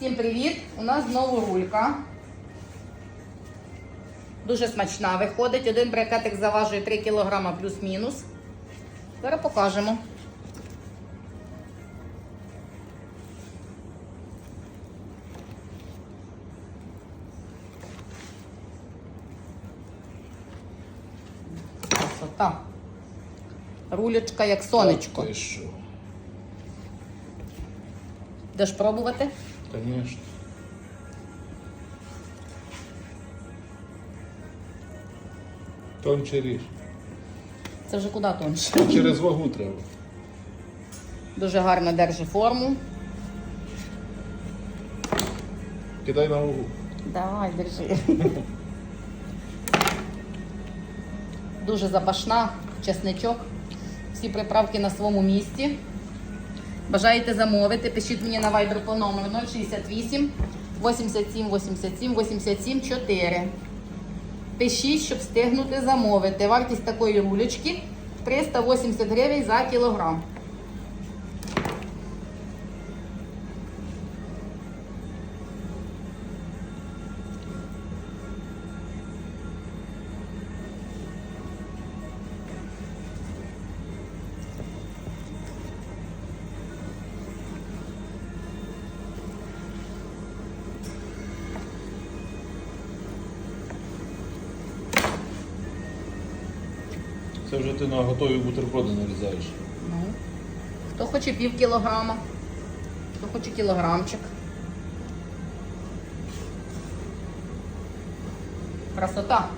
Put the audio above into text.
Всім привіт! У нас знову рулька. Дуже смачна виходить. Один брикетик заважує 3 кг плюс-мінус. Зараз покажемо. Красота. Рулечка як сонечко. Будеш пробувати? Конечно. Тонче ріж. Це вже куди тонше. Через вагу треба. Дуже гарно держи форму. Кидай на вагу. Давай, держи. Дуже запашна, чесничок. Всі приправки на своєму місці. Бажаєте замовити? Пишіть мені на Viber по номеру 068 87 87 87 4. Пишіть, щоб встигнути замовити. Вартість такої рулечки 380 гривень за кілограм. Це вже ти на готові бутерброди нарізаєш. Ну, хто хоче пів кілограма, хто хоче кілограмчик. Красота.